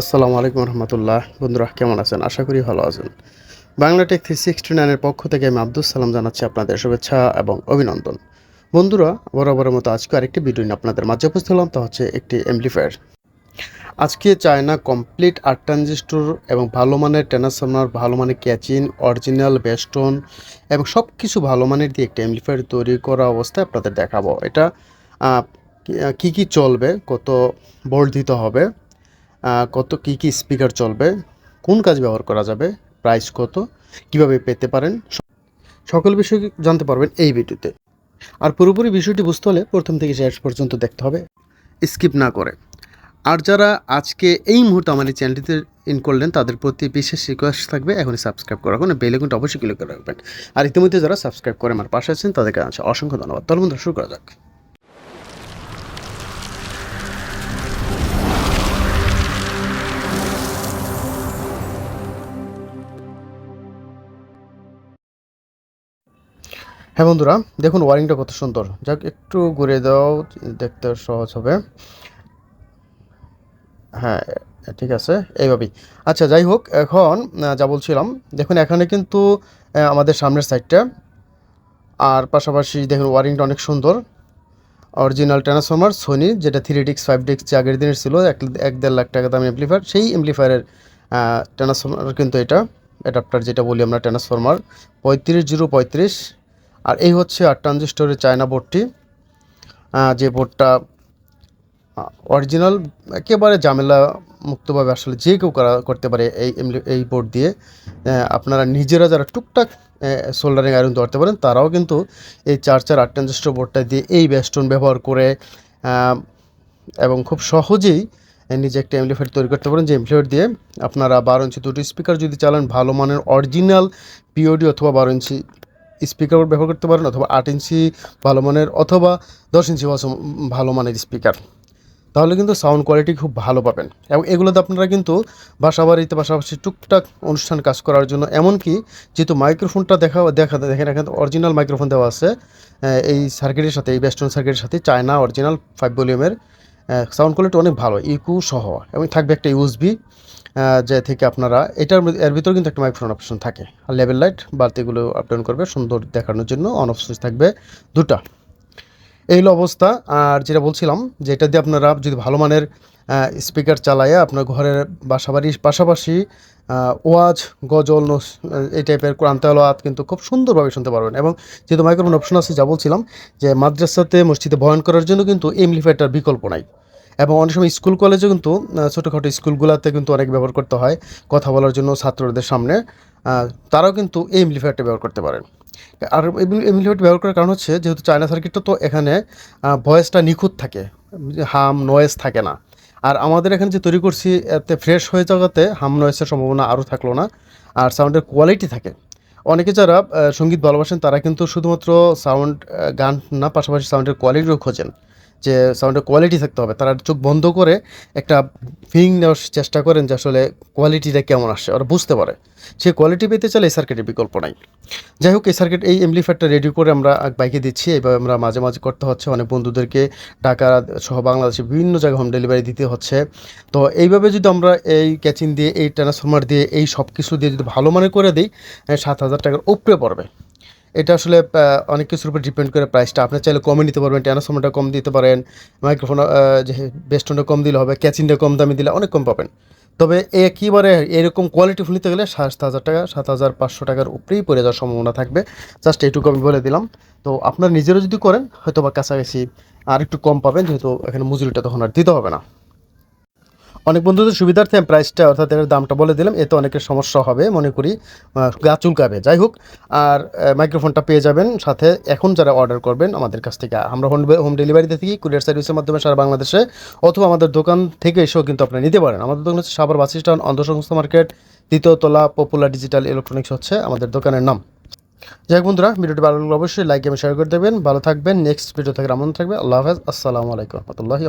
আসসালামু আলাইকুম রহমতুল্লাহ। বন্ধুরা, কেমন আছেন? আশা করি ভালো আছেন। বাংলা টেক থ্রি সিক্সটি নাইনের পক্ষ থেকে আমি আব্দুল সালাম জানাচ্ছি আপনাদের শুভেচ্ছা এবং অভিনন্দন। বন্ধুরা, বরাবরের মতো আজকে আরেকটি ভিডিও নিয়ে আপনাদের মাঝে উপস্থিত হলাম। তা হচ্ছে একটি এমপ্লিফায়ার আজকে চায়না কমপ্লিট আট ট্রানজিস্টর এবং ভালো মানের ট্রান্সফর্মার ভালো মানের ক্যাচিন অরিজিনাল বেস্টন এবং সব কিছু ভালো মানের দিয়ে একটি এমপ্লিফায়ার তৈরি করা অবস্থায় আপনাদের দেখাবো। এটা কি কি চলবে, কত ভোল্ট দিতে হবে কত কি কি স্পিকার চলবে, কোন কাজ ব্যবহার করা যাবে প্রাইস কত, কীভাবে পেতে পারেন, সকল বিষয় জানতে পারবেন এই ভিডিওতে। আর পুরোপুরি বিষয়টি বুঝতে হলে প্রথম থেকে শেষ পর্যন্ত দেখতে হবে স্কিপ না করে। আর যারা আজকে এই মুহূর্তে আমার এই চ্যানেলটিতে ইন করলেন, তাদের প্রতি বিশেষ রিকোয়েস্ট থাকবে, এখনই সাবস্ক্রাইব করা রাখবেন বেল আইকনটা অবশ্যই ক্লিক করে রাখবেন। আর ইতিমধ্যে যারা সাবস্ক্রাইব করে আমার পাশে আছেন, তাদেরকে আছে অসংখ্য ধন্যবাদ। তাহলে শুরু করা যাক। হ্যাঁ বন্ধুরা, দেখুন ওয়ারিংটা কত সুন্দর। যাক, একটু ঘুরে দাও, দেখতে সহজ হবে। হ্যাঁ ঠিক আছে, এইভাবেই। আচ্ছা যাই হোক, এখন যা বলছিলাম, দেখুন এখানে কিন্তু আমাদের সামনের সাইডটা, আর পাশাপাশি দেখুন ওয়ারিংটা অনেক সুন্দর। অরিজিনাল ট্রান্সফর্মার সোনি যেটা থ্রি ডিক্স ফাইভ ডিক্স যে আগের দিনের ছিল, এক এক দেড় লাখ টাকা দাম এমপ্লিফায়ার সেই এমপ্লিফায়ারের ট্রান্সফর্মার কিন্তু এটা অ্যাডাপ্টার যেটা বলি আমরা ট্রান্সফর্মার পঁয়ত্রিশ জিরো পঁয়ত্রিশ আর এই হচ্ছে আট ট্রানজিস্টরের চায়না বোর্ডটি যে বোর্ডটা অরিজিনাল, একেবারে ঝামেলা মুক্তভাবে আসলে যে কেউ করা, করতে পারে এই এই বোর্ড দিয়ে আপনারা নিজেরা যারা টুকটাক সোল্ডারিং আয়রন ধরতে পারেন, তারাও কিন্তু এই চার চার আট ট্রানজিস্টর বোর্ডটা দিয়ে এই বেস্টন ব্যবহার করে এবং খুব সহজেই নিজে একটা এমপ্লিফায়ার তৈরি করতে পারেন, যে এমপ্লিফায়ার দিয়ে আপনারা বারো ইঞ্চি দুটো স্পিকার যদি চালান, ভালো মানের অরিজিনাল পিওডি অথবা বারো ইঞ্চি স্পিকার ব্যবহার করতে পারেন অথবা আট ইঞ্চি ভালো মানের অথবা দশ ইঞ্চি ভালো- মানের স্পিকার তাহলে কিন্তু সাউন্ড কোয়ালিটি খুব ভালো পাবেন। এবং এগুলোতে আপনারা কিন্তু বাসা বাড়িতে পাশাপাশি টুকটাক অনুষ্ঠান কাজ করার জন্য, এমনকি যেহেতু মাইক্রোফোনটা দেখা দেখা দেখেন, এখানে অরিজিনাল মাইক্রোফোন দেওয়া আছে এই সার্কিটের সাথে, এই বেস্টন সার্কিটের সাথে, চায়না অরিজিনাল ফাইভ ভলিউমের সাউন্ড কোয়ালিটি অনেক ভালো ইকু সহ, এবং থাকবে একটা ইউএসবি যে থেকে আপনারা, এটার এর ভিতরে কিন্তু একটা মাইক্রোফোন অপশন থাকে। আর লেভেল লাইট বালতিগুলো আপডাউন করবে, সুন্দর দেখানোর জন্য অন অফ সুইচ থাকবে দুটা। এই হলো অবস্থা। আর যেটা বলছিলাম যে এটা দিয়ে আপনারা যদি ভালো মানের স্পিকার চালায় আপনার ঘরের বাসাবাড়ির পাশাপাশি ওয়াজ, গজল এই টাইপের কোরআন তেলাওয়াত কিন্তু খুব সুন্দরভাবে শুনতে পারবেন। এবং যেহেতু মাইক্রোফোন অপশন আছে, যা বলছিলাম যে মাদ্রাসাতে মসজিদে বয়ান করার জন্য কিন্তু এমপ্লিফায়ারটার বিকল্প নাই। এবং অনেক সময় স্কুল কলেজে কিন্তু ছোটোখাটো স্কুলগুলোতে কিন্তু অনেক ব্যবহার করতে হয়। কথা বলার জন্য ছাত্রদের সামনে তারাও কিন্তু এই এমপ্লিফায়ারটা ব্যবহার করতে পারেন। আর এমপ্লিফায়ারটি ব্যবহার করার কারণ হচ্ছে যেহেতু চায়না সার্কিটটা তো এখানে ভয়েসটা নিখুঁত থাকে, হাম নয়েস থাকে না। আর আমাদের এখানে যে তৈরি করছি, এতে ফ্রেশ হয়ে যাওয়াতে হাম নয়েসের সম্ভাবনা আরও থাকল না, আর সাউন্ডের কোয়ালিটি থাকে। অনেকে যারা সংগীত ভালোবাসেন, তারা কিন্তু শুধুমাত্র সাউন্ড গান না, পাশাপাশি সাউন্ডের কোয়ালিটিও খোঁজেন। যে সাউন্ডের কোয়ালিটি থাকতে হবে, তারা চোখ বন্ধ করে একটা ফিং নেওয়ার চেষ্টা করেন যে আসলে কোয়ালিটিটা কেমন আসে ওরা বুঝতে পারে। সেই কোয়ালিটি পেতে চাইলে এই সার্কিটের বিকল্প নাই। যাই হোক, এই সার্কিট এই এমপ্লিফায়ারটা রেডি করে আমরা বাইকে দিচ্ছি এইভাবে আমরা মাঝে মাঝে করতে হচ্ছে, অনেক বন্ধুদেরকে ঢাকা সহ বাংলাদেশে বিভিন্ন জায়গায় হোম ডেলিভারি দিতে হচ্ছে। তো এইভাবে যদি আমরা এই ক্যাচিং দিয়ে, এই ট্রান্সফর্মার দিয়ে, এই সব কিছু দিয়ে যদি ভালো মানে করে দিই সাত হাজার টাকার উপরে পড়বে। এটা আসলে অনেক কিছুর উপর ডিপেন্ড করে প্রাইসটা আপনি চাইলে কমে নিতে পারবেন, ট্রান্সফর্মারটা কম দিতে পারেন মাইক্রোফোন যে বেস্টনটা কম দিলে হবে ক্যাচিংটা কম দামে দিলে অনেক কম পাবেন। তবে একেবারে এরকম কোয়ালিটি ফুল নিতে গেলে সাত হাজার টাকা, সাত হাজার পাঁচশো টাকার উপরেই পড়ে যাওয়ার সম্ভাবনা থাকবে। জাস্ট এইটুকু আমি বলে দিলাম। তো আপনার নিজেরও যদি করেন হয়তো বা কাছাকাছি আর একটু কম পাবেন, যেহেতু এখানে মজুরিটা তখন আর দিতে হবে না। অনেক বন্ধুদের সুবিধার্থে আমি প্রাইসটা অর্থাৎ এর দামটা বলে দিলাম, এতে অনেকের সমস্যা হবে, মনে করি গা চুলকাবে। যাই হোক, আর মাইক্রোফোনটা পেয়ে যাবেন, সাথে এখন যারা অর্ডার করবেন, আমাদের কাছ থেকে। আমরা হোম হোম ডেলিভারিতে থেকে কুরিয়ার সার্ভিসের মাধ্যমে সারা বাংলাদেশে, অথবা আমাদের দোকান থেকে এসেও কিন্তু আপনারা নিতে পারেন। আমাদের দোকান হচ্ছে সাবার বাস স্ট্যান্ড, অন্ধসংস্থা মার্কেট দ্বিতীয়তলা পপুলার ডিজিটাল ইলেকট্রনিক্স হচ্ছে আমাদের দোকানের নাম। যাই বন্ধুরা, ভিডিওটি ভালো লাগলে অবশ্যই লাইক এবং শেয়ার করে দেবেন। ভালো থাকবেন নেক্সট ভিডিও থেকে রামন থাকবে। আল্লাহ হাফেজ, আসসালামু আলাইকুম রহমতুল্লাহি